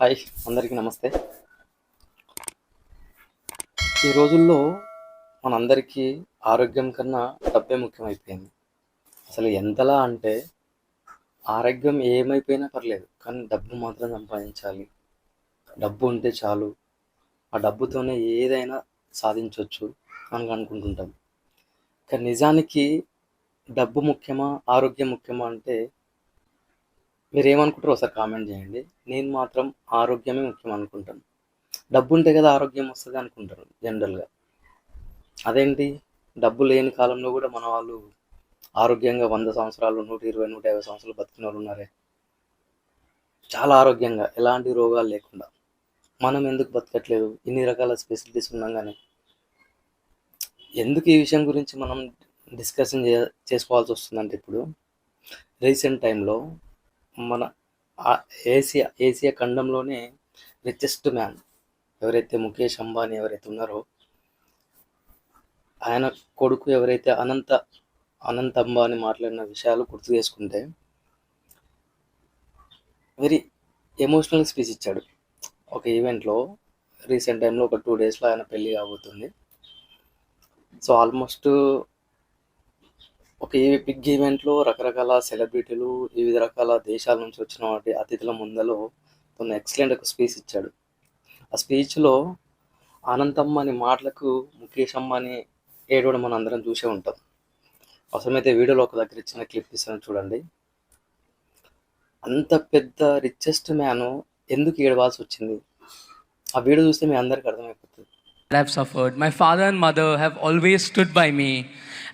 Hi అందరికీ నమస్తే. ఈ రోజుల్లో మనందరికీ ఆరోగ్యం కన్నా డబ్బే ముఖ్యమైపోయింది. అసలు ఎంతలా అంటే ఆరోగ్యం ఏమైపోయినా పర్లేదు కానీ డబ్బు మాత్రం సంపాదించాలి. డబ్బు ఉంటే చాలు. ఆ డబ్బుతోనే ఏదైనా సాధించవచ్చు అని అనుకుంటుంటాం. కానీ నిజానికి డబ్బు ముఖ్యమా ఆరోగ్యం ముఖ్యమా అంటే మీరు ఏమనుకుంటారో ఒకసారి కామెంట్ చేయండి. నేను మాత్రం ఆరోగ్యమే ముఖ్యం అనుకుంటాను. డబ్బు ఉంటే కదా ఆరోగ్యం వస్తుంది అనుకుంటారు జనరల్గా. అదేంటి? డబ్బు లేని కాలంలో కూడా మన వాళ్ళు ఆరోగ్యంగా వంద సంవత్సరాలు నూట ఇరవై నూట యాభై సంవత్సరాలు బతికిన వాళ్ళు ఉన్నారే. చాలా ఆరోగ్యంగా ఎలాంటి రోగాలు లేకుండా. మనం ఎందుకు బతకట్లేదు? ఇన్ని రకాల స్పెసిలిటీస్ కానీ ఎందుకు ఈ విషయం గురించి మనం డిస్కషన్ చే చేసుకోవాల్సి వస్తుందంటే ఇప్పుడు రీసెంట్ టైంలో మన ఏసియా ఏసియా ఖండంలోనే రిచెస్ట్ మ్యాన్ ఎవరైతే ముఖేష్ అంబానీ ఎవరైతే ఉన్నారో ఆయన కొడుకు ఎవరైతే అనంత అనంత్ అంబానీ మాట్లాడిన విషయాలు గుర్తు చేసుకుంటే వెరీ ఎమోషనల్ స్పీచ్ ఇచ్చాడు. ఒక ఈవెంట్లో రీసెంట్ టైంలో ఒక టూ డేస్లో ఆయన పెళ్ళి కాబోతుంది. సో ఆల్మోస్ట్ ఒక ఈ బిగ్ ఈవెంట్లో రకరకాల సెలబ్రిటీలు వివిధ రకాల దేశాల నుంచి వచ్చిన వాటి అతిథుల ముందలో తను ఎక్సలెంట్ ఒక స్పీచ్ ఇచ్చాడు. ఆ స్పీచ్లో అనంతమ్మ అనే మాటలకు ముఖేష్ అమ్మాని ఏడవడం మనం అందరం చూసే ఉంటాం. అవసరమైతే వీడియోలో ఒక దగ్గర ఇచ్చిన క్లిప్ ఇస్తాను చూడండి. అంత పెద్ద రిచెస్ట్ మ్యాన్ ఎందుకు ఏడవాల్సి వచ్చింది? ఆ వీడియో చూస్తే మీ అందరికి అర్థమైపోతుంది. I've suffered. My father and mother have always stood by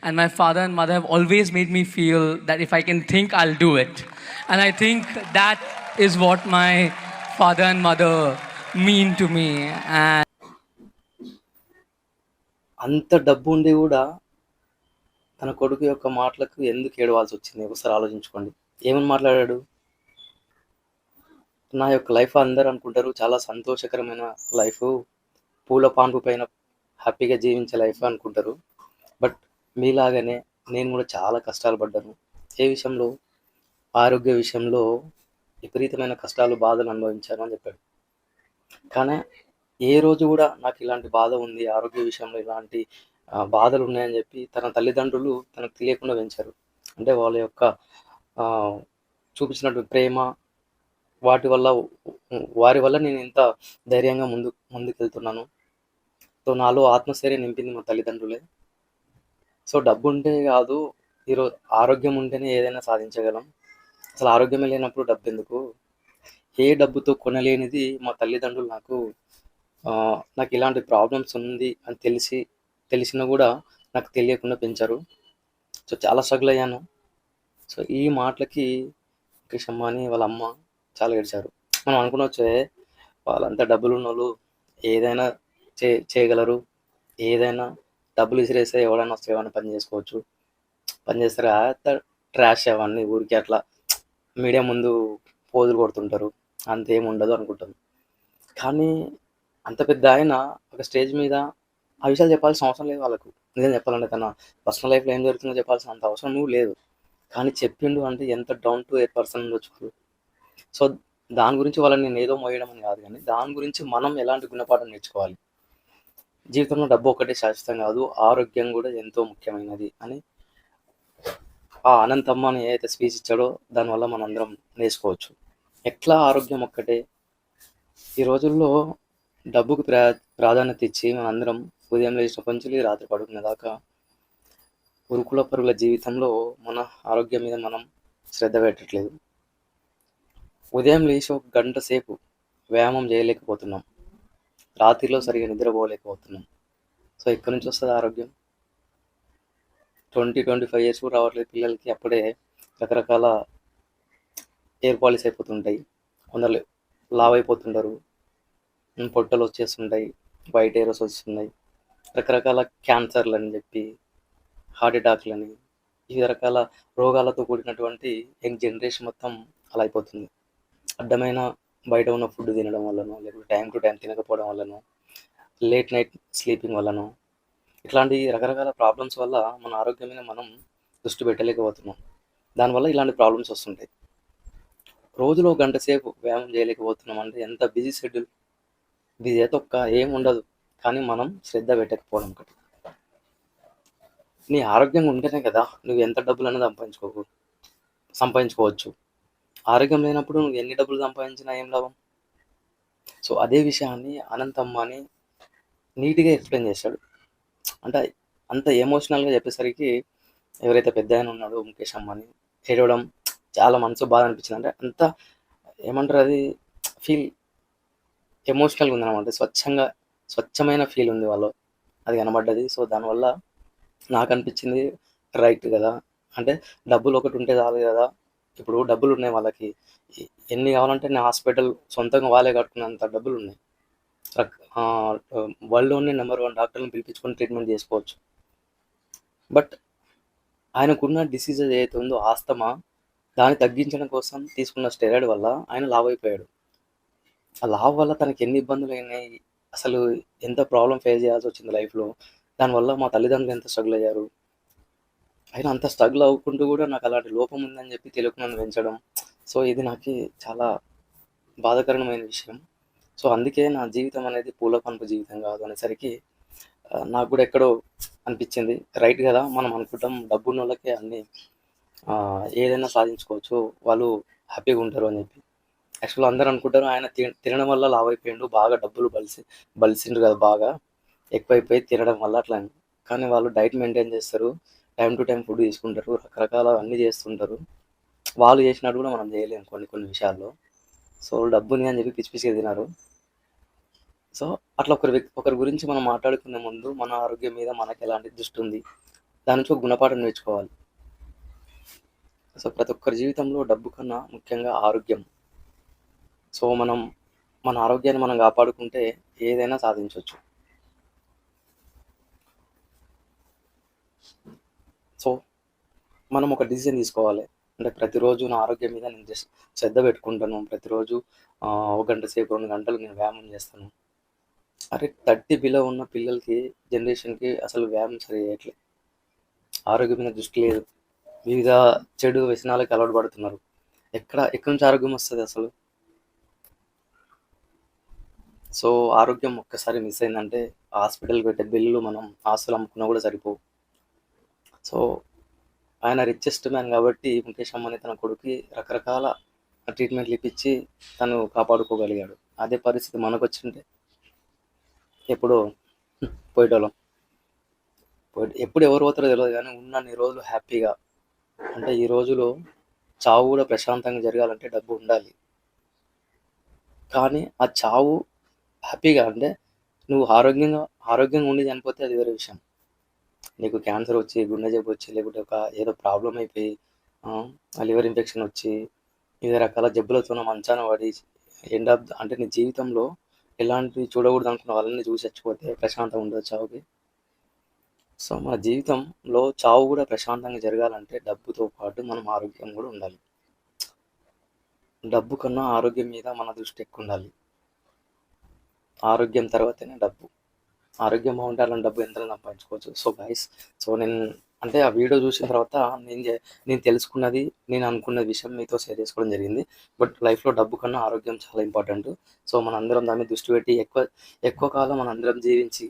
and my father and mother have always made me feel that if I can think, I'll do it. And I think that is what my father and mother mean to me. And అంత డబ్బు ఉండి కూడా తన కొడుకు యొక్క మాటలకు ఎందుకు ఏడవాల్సి వచ్చింది ఒకసారి ఆలోచించుకోండి ఏమని మాట్లాడాడు నా యొక్క లైఫ్ అందరూ అనుకుంటారు చాలా సంతోషకరమైన లైఫ్ పూల పాన్పు పైన హ్యాపీగా జీవించే లైఫ్ అనుకుంటారు బట్ మీలాగనే నేను కూడా చాలా కష్టాలు పడ్డాను. ఏ విషయంలో? ఆరోగ్య విషయంలో విపరీతమైన కష్టాలు బాధలు అనుభవించాను అని చెప్పాడు. కానీ ఏ రోజు కూడా నాకు ఇలాంటి బాధ ఉంది ఆరోగ్య విషయంలో ఇలాంటి బాధలు ఉన్నాయని చెప్పి తన తల్లిదండ్రులు తనకు తెలియకుండా పెంచారు. అంటే వాళ్ళ యొక్క చూపించినటువంటి చూపించినట్టు ప్రేమ వాటి వల్ల వారి వల్ల నేను ఇంత ధైర్యంగా ముందు ముందుకెళ్తున్నాను. సో నాలో ఆత్మస్థైర్యం నింపింది మా తల్లిదండ్రులే. సో డబ్బు ఉంటే కాదు ఈరోజు ఆరోగ్యం ఉంటేనే ఏదైనా సాధించగలం. అసలు ఆరోగ్యమే లేనప్పుడు డబ్బు ఎందుకు ఏ డబ్బుతో కొనలేనిది మా తల్లిదండ్రులు నాకు నాకు ఇలాంటి ప్రాబ్లమ్స్ ఉంది అని తెలిసి తెలిసినా కూడా నాకు తెలియకుండా పెంచారు. సో చాలా స్ట్రగుల్ అయ్యాను. సో ఈ మాటలకి ముఖేష్ అని వాళ్ళ అమ్మ చాలా ఏడ్చారు. మనం అనుకునొచ్చే వాళ్ళంతా డబ్బులు ఉన్న వాళ్ళు ఏదైనా చే చేయగలరు ఏదైనా డబ్బులు విసిరేస్తే ఎవడైనా వస్తే ఏమైనా పని చేసుకోవచ్చు. పని చేస్తారు? ట్రాష్ అవన్నీ ఊరికి అట్లా మీడియా ముందు పోజులు కొడుతుంటారు. అంతేం ఉండదు అనుకుంటాం కానీ అంత పెద్ద ఆయన ఒక స్టేజ్ మీద ఆ విషయాలు చెప్పాల్సిన అవసరం లేదు వాళ్ళకు. నిజం చెప్పాలంటే తన పర్సనల్ లైఫ్లో ఏం జరుగుతుందో చెప్పాల్సిన అంత అవసరం లేదు. కానీ చెప్పిండు అంటే ఎంత డౌన్ టు ఎయిర్ పర్సన్ ఉండొచ్చు సో దాని గురించి వాళ్ళని నేను ఏదో మోయడం అని కాదు కానీ దాని గురించి మనం ఎలాంటి గుణపాఠం నేర్చుకోవాలి? జీవితంలో డబ్బు ఒకటే శాశ్వతం కాదు ఆరోగ్యం కూడా ఎంతో ముఖ్యమైనది అని ఆ అనంతమ్మ అని ఏదైతే స్పీచ్ ఇచ్చాడో దానివల్ల మనం అందరం నేర్చుకోవచ్చు. ఎట్లా ఆరోగ్యం ఒక్కటే? ఈ రోజుల్లో డబ్బుకు ప్రా ప్రాధాన్యత ఇచ్చి మనందరం ఉదయం లేచినప్పటి నుంచి రాత్రి పడుకునే దాకా ఉరుకుల పరుగుల జీవితంలో మన ఆరోగ్యం మీద మనం శ్రద్ధ పెట్టట్లేదు. ఉదయం లేచి ఒక గంట సేపు వ్యాయామం చేయలేకపోతున్నాం. రాత్రిలో సరిగా నిద్రపోలేకపోతున్నాం. సో ఎక్కడి నుంచి వస్తుంది ఆరోగ్యం? ట్వంటీ ట్వంటీ ఫైవ్ ఇయర్స్ కూడా రావట్లేదు పిల్లలకి. అప్పుడే రకరకాల ఎయిర్ పాలిస్ అయిపోతుంటాయి కొందరు లావ్ అయిపోతుంటారు పొట్టలు వచ్చేస్తుంటాయి. వైట్ ఎయిర్స్ వస్తున్నాయి. రకరకాల క్యాన్సర్లు అని చెప్పి హార్ట్ అటాక్లని వివిధ రకాల రోగాలతో కూడినటువంటి యంగ్ జనరేషన్ మొత్తం అలా అయిపోతుంది. అడ్డమైన బయట ఉన్న ఫుడ్ తినడం వల్లనో లేకపోతే టైం టు టైం తినకపోవడం వల్లనో లేట్ నైట్ స్లీపింగ్ వల్లనో ఇట్లాంటి రకరకాల ప్రాబ్లమ్స్ వల్ల మన ఆరోగ్యం మీద మనం దృష్టి పెట్టలేకపోతున్నాం. దానివల్ల ఇలాంటి ప్రాబ్లమ్స్ వస్తుంటాయి. రోజులో గంట సేపు వ్యాయామం చేయలేకపోతున్నాం అంటే ఎంత బిజీ షెడ్యూల్ బిజీ అయితే ఒక్క ఏం ఉండదు కానీ మనం శ్రద్ధ పెట్టకపోవడం ఒకటి నీ ఆరోగ్యంగా ఉంటేనే కదా నువ్వు ఎంత డబ్బులైనా సంపాదించుకోకూడదు సంపాదించుకోవచ్చు. ఆరోగ్యం లేనప్పుడు నువ్వు ఎన్ని డబ్బులు సంపాదించినా ఏం లాభం? సో అదే విషయాన్ని అనంత్ అంబానీ నీట్గా ఎక్స్ప్లెయిన్ చేశాడు. అంటే అంత ఎమోషనల్గా చెప్పేసరికి ఎవరైతే పెద్ద ఆయన ఉన్నాడో ముఖేష్ అంబానీ ఏడవడం చాలా మనసు బాధ అనిపించింది. అంటే అంత ఏమంటారు అది? ఫీల్ ఎమోషనల్గా ఉందన్నమాట. స్వచ్ఛంగా స్వచ్ఛమైన ఫీల్ ఉంది వాళ్ళు అది కనబడ్డది. సో దానివల్ల నాకు అనిపించింది రైట్ కదా. అంటే డబ్బులు ఒకటి ఉంటే చాలు కదా. ఇప్పుడు డబ్బులు ఉన్నాయి వాళ్ళకి ఎన్ని కావాలంటే నేను హాస్పిటల్ సొంతంగా వాళ్ళే కట్టుకున్నంత డబ్బులు ఉన్నాయి వరల్డ్లోనే నెంబర్ వన్ డాక్టర్ని పిలిపించుకొని ట్రీట్మెంట్ చేసుకోవచ్చు. బట్ ఆయనకున్న డిసీజ్ ఏదైతే ఉందో ఆస్తమా దాన్ని తగ్గించడం కోసం తీసుకున్న స్టెరాయిడ్ వల్ల ఆయన లావ్ అయిపోయాడు ఆ లావ్ వల్ల తనకి ఎన్ని ఇబ్బందులు అయినాయి అసలు ఎంత ప్రాబ్లం ఫేస్ చేయాల్సి వచ్చింది లైఫ్లో దానివల్ల మా తల్లిదండ్రులు ఎంత స్ట్రగుల్ అయ్యారు అయినా అంత స్ట్రగుల్ అవ్వకుంటూ కూడా నాకు అలాంటి లోపం ఉందని చెప్పి తెలియకుండా పెంచడం. సో ఇది నాకు చాలా బాధాకరమైన విషయం. సో అందుకే నా జీవితం అనేది పూల పనుపు జీవితం కాదు అనేసరికి నాకు కూడా ఎక్కడో అనిపించింది. రైట్ కదా మనం అనుకుంటాం డబ్బున్న వాళ్ళకే అన్ని ఏదైనా సాధించుకోవచ్చు వాళ్ళు హ్యాపీగా ఉంటారు అని చెప్పి. యాక్చువల్ అందరూ అనుకుంటారు ఆయన తినడం వల్ల లావ్ అయిపోయిండు బాగా డబ్బులు బలిసి బలిసిండు కదా బాగా ఎక్కువైపోయి తినడం వల్ల అట్లా అని. కానీ వాళ్ళు డైట్ మెయింటైన్ చేస్తారు. టైం టు టైం ఫుడ్ తీసుకుంటారు రకరకాల అన్నీ చేస్తుంటారు. వాళ్ళు చేసినట్టు కూడా మనం చేయలేము కొన్ని కొన్ని విషయాల్లో. సో డబ్బుని అని చెప్పి పిచ్చి పిచ్చిగా తినారు. సో అట్లా ఒకరి వ్యక్తి ఒకరి గురించి మనం మాట్లాడుకునే ముందు మన ఆరోగ్యం మీద మనకి ఎలాంటి దృష్టి ఉంది దాని నుంచి ఒక గుణపాఠం నేర్చుకోవాలి. సో ప్రతి ఒక్కరి జీవితంలో డబ్బు కన్నా ముఖ్యంగా ఆరోగ్యం. సో మనం మన ఆరోగ్యాన్ని మనం కాపాడుకుంటే ఏదైనా సాధించవచ్చు సో మనం ఒక డిసిజన్ తీసుకోవాలి. అంటే ప్రతిరోజు నా ఆరోగ్యం మీద నేను జస్ట్ శ్రద్ధ పెట్టుకుంటాను. ప్రతిరోజు ఒక గంట సేపు రెండు గంటలు నేను వ్యాయామం చేస్తాను. అరే థర్టీ బిలో ఉన్న పిల్లలకి జనరేషన్కి అసలు వ్యాయామం సరి చేయట్లేదు ఆరోగ్యం మీద దృష్టి లేదు. వివిధ చెడు వ్యసనాలకు అలవాటు పడుతున్నారు. ఎక్కడ ఎక్కడి నుంచి ఆరోగ్యం వస్తుంది అసలు? సో ఆరోగ్యం ఒక్కసారి మిస్ అయిందంటే హాస్పిటల్కి పెట్టే బిల్లులు మనం ఆస్తులు అమ్ముకున్నా కూడా సరిపోవు. సో ఆయన రిచెస్ట్ మ్యాన్ కాబట్టి ముఖేష్ అంబానీ తన కొడుకు రకరకాల ట్రీట్మెంట్లు ఇప్పించి తను కాపాడుకోగలిగాడు. అదే పరిస్థితి మనకు వచ్చింటే ఎప్పుడు పోయేటోళ్ళం ఎప్పుడు ఎవరు పోతారో తెలియదు కానీ ఉన్నన్ని రోజులు హ్యాపీగా. అంటే ఈ రోజులో చావు కూడా ప్రశాంతంగా జరగాలంటే డబ్బు ఉండాలి. కానీ ఆ చావు హ్యాపీగా అంటే నువ్వు ఆరోగ్యంగా ఆరోగ్యంగా ఉండి చనిపోతే అది వేరే విషయం. నీకు క్యాన్సర్ వచ్చి గుండె జబ్బు వచ్చి లేకుంటే ఒక ఏదో ప్రాబ్లం అయిపోయి లివర్ ఇన్ఫెక్షన్ వచ్చి వివిధ రకాల జబ్బులతో మంచాన పడి ఎండ్ ఆఫ్ అంటే నీ జీవితంలో ఎలాంటివి చూడకూడదు అనుకున్న వాళ్ళని చూసి చచ్చిపోతే ప్రశాంతంగా ఉండదు చావుకి. సో మన జీవితంలో చావు కూడా ప్రశాంతంగా జరగాలంటే డబ్బుతో పాటు మనం ఆరోగ్యం కూడా ఉండాలి. డబ్బు కన్నా ఆరోగ్యం మీద మన దృష్టి ఎక్కువ ఉండాలి. ఆరోగ్యం తర్వాతనే డబ్బు. ఆరోగ్యం బాగుంటే డబ్బు ఎంత సంపాదించుకోవచ్చు. సో గైస్ సో నేను అంటే ఆ వీడియో చూసిన తర్వాత నేను నేను తెలుసుకున్నది నేను అనుకున్న విషయం మీతో షేర్ చేసుకోవడం జరిగింది. బట్ లైఫ్లో డబ్బు కన్నా ఆరోగ్యం చాలా ఇంపార్టెంట్ సో మన అందరం దాని మీద దృష్టి పెట్టి ఎక్కువ ఎక్కువ కాలం మన అందరం జీవించి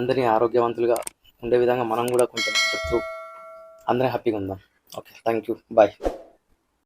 అందరినీ ఆరోగ్యవంతులుగా ఉండే విధంగా మనం కూడా కొంచెం చెప్తూ అందరం హ్యాపీగా ఉందాం. Okay thank you bye